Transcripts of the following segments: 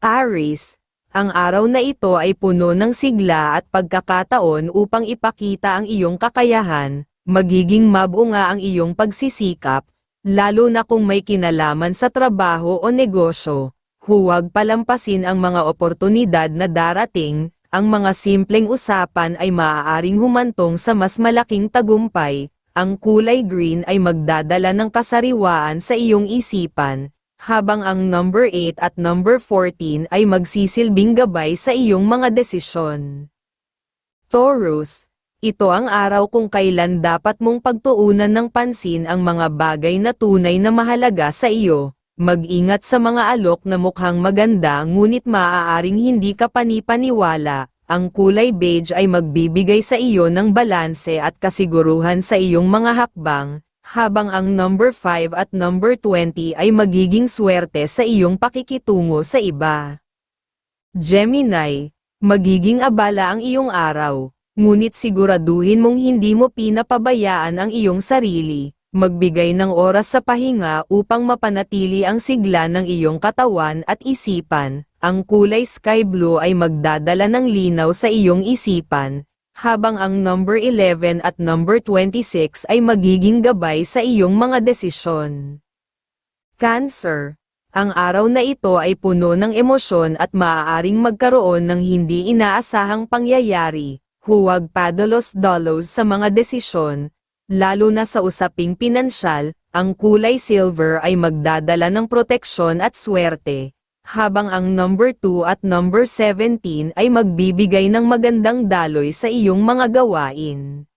Aries, ang araw na ito ay puno ng sigla at pagkakataon upang ipakita ang iyong kakayahan, magiging mabunga ang iyong pagsisikap, lalo na kung may kinalaman sa trabaho o negosyo. Huwag palampasin ang mga oportunidad na darating, ang mga simpleng usapan ay maaaring humantong sa mas malaking tagumpay, ang kulay green ay magdadala ng kasariwaan sa iyong isipan, habang ang number 8 at number 14 ay magsisilbing gabay sa iyong mga desisyon. Taurus, ito ang araw kung kailan dapat mong pagtuunan ng pansin ang mga bagay na tunay na mahalaga sa iyo. Mag-ingat sa mga alok na mukhang maganda ngunit maaaring hindi ka panipaniwala. Ang kulay beige ay magbibigay sa iyo ng balanse at kasiguruhan sa iyong mga hakbang, habang ang number 5 at number 20 ay magiging swerte sa iyong pakikitungo sa iba. Gemini, magiging abala ang iyong araw, ngunit siguraduhin mong hindi mo pinapabayaan ang iyong sarili, magbigay ng oras sa pahinga upang mapanatili ang sigla ng iyong katawan at isipan, ang kulay sky blue ay magdadala ng linaw sa iyong isipan, habang ang number 11 at number 26 ay magiging gabay sa iyong mga desisyon. Cancer. Ang araw na ito ay puno ng emosyon at maaaring magkaroon ng hindi inaasahang pangyayari, huwag padalos-dalos sa mga desisyon, lalo na sa usaping pinansyal, ang kulay silver ay magdadala ng proteksyon at swerte, habang ang number 2 at number 17 ay magbibigay ng magandang daloy sa iyong mga gawain.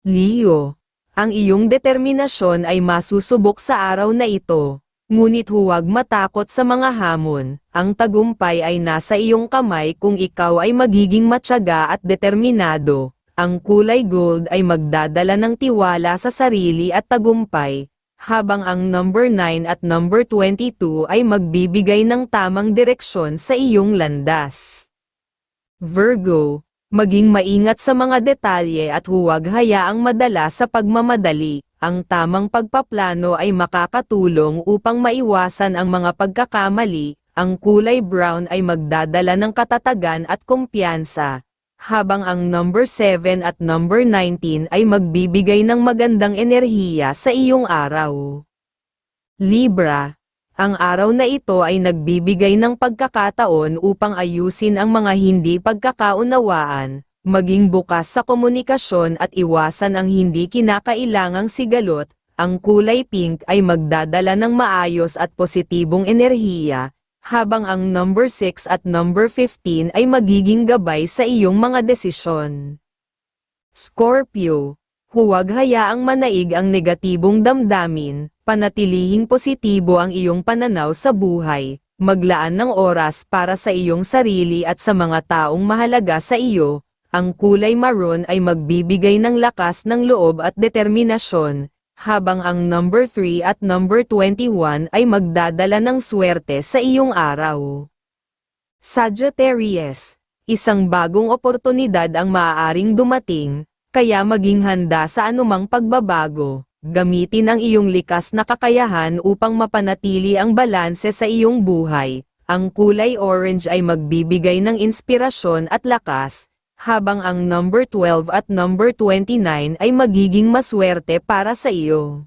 Leo, ang iyong determinasyon ay masusubok sa araw na ito, ngunit huwag matakot sa mga hamon, ang tagumpay ay nasa iyong kamay kung ikaw ay magiging matyaga at determinado, ang kulay gold ay magdadala ng tiwala sa sarili at tagumpay, habang ang number 9 at number 22 ay magbibigay ng tamang direksyon sa iyong landas. Virgo, maging maingat sa mga detalye at huwag hayaang madala sa pagmamadali. Ang tamang pagpaplano ay makakatulong upang maiwasan ang mga pagkakamali. Ang kulay brown ay magdadala ng katatagan at kumpiyansa, habang ang number 7 at number 19 ay magbibigay ng magandang enerhiya sa iyong araw. Libra, ang araw na ito ay nagbibigay ng pagkakataon upang ayusin ang mga hindi pagkakaunawaan, maging bukas sa komunikasyon at iwasan ang hindi kinakailangang sigalot, ang kulay pink ay magdadala ng maayos at positibong enerhiya, habang ang number 6 at number 15 ay magiging gabay sa iyong mga desisyon. Scorpio, huwag hayaang manaig ang negatibong damdamin, panatilihing positibo ang iyong pananaw sa buhay, maglaan ng oras para sa iyong sarili at sa mga taong mahalaga sa iyo, ang kulay maroon ay magbibigay ng lakas ng loob at determinasyon, habang ang number 3 at number 21 ay magdadala ng swerte sa iyong araw. Sagittarius, isang bagong oportunidad ang maaaring dumating, kaya maging handa sa anumang pagbabago. Gamitin ang iyong likas na kakayahan upang mapanatili ang balanse sa iyong buhay. Ang kulay orange ay magbibigay ng inspirasyon at lakas, habang ang number 12 at number 29 ay magiging maswerte para sa iyo.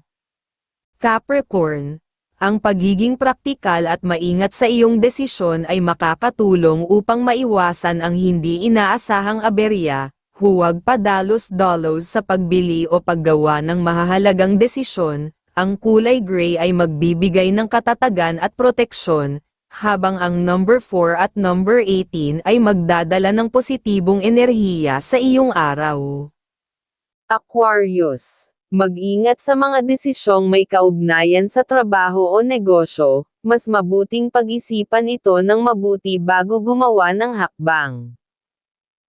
Capricorn, ang pagiging praktikal at maingat sa iyong desisyon ay makakatulong upang maiwasan ang hindi inaasahang aberya, huwag padalos-dalos sa pagbili o paggawa ng mahahalagang desisyon, ang kulay gray ay magbibigay ng katatagan at proteksyon, habang ang number 4 at number 18 ay magdadala ng positibong enerhiya sa iyong araw. Aquarius, mag-ingat sa mga desisyong may kaugnayan sa trabaho o negosyo, mas mabuting pag-isipan ito ng mabuti bago gumawa ng hakbang.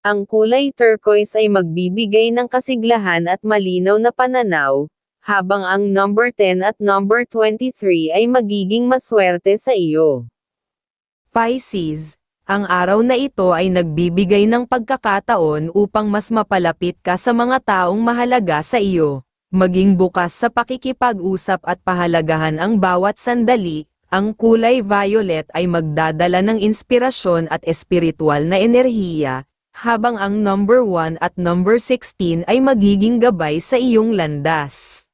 Ang kulay turquoise ay magbibigay ng kasiglahan at malinaw na pananaw, habang ang number 10 at number 23 ay magiging maswerte sa iyo. Pisces, ang araw na ito ay nagbibigay ng pagkakataon upang mas mapalapit ka sa mga taong mahalaga sa iyo. Maging bukas sa pakikipag-usap at pahalagahan ang bawat sandali, Ang kulay violet ay magdadala ng inspirasyon at espiritual na enerhiya, habang ang number 1 at number 16 ay magiging gabay sa iyong landas.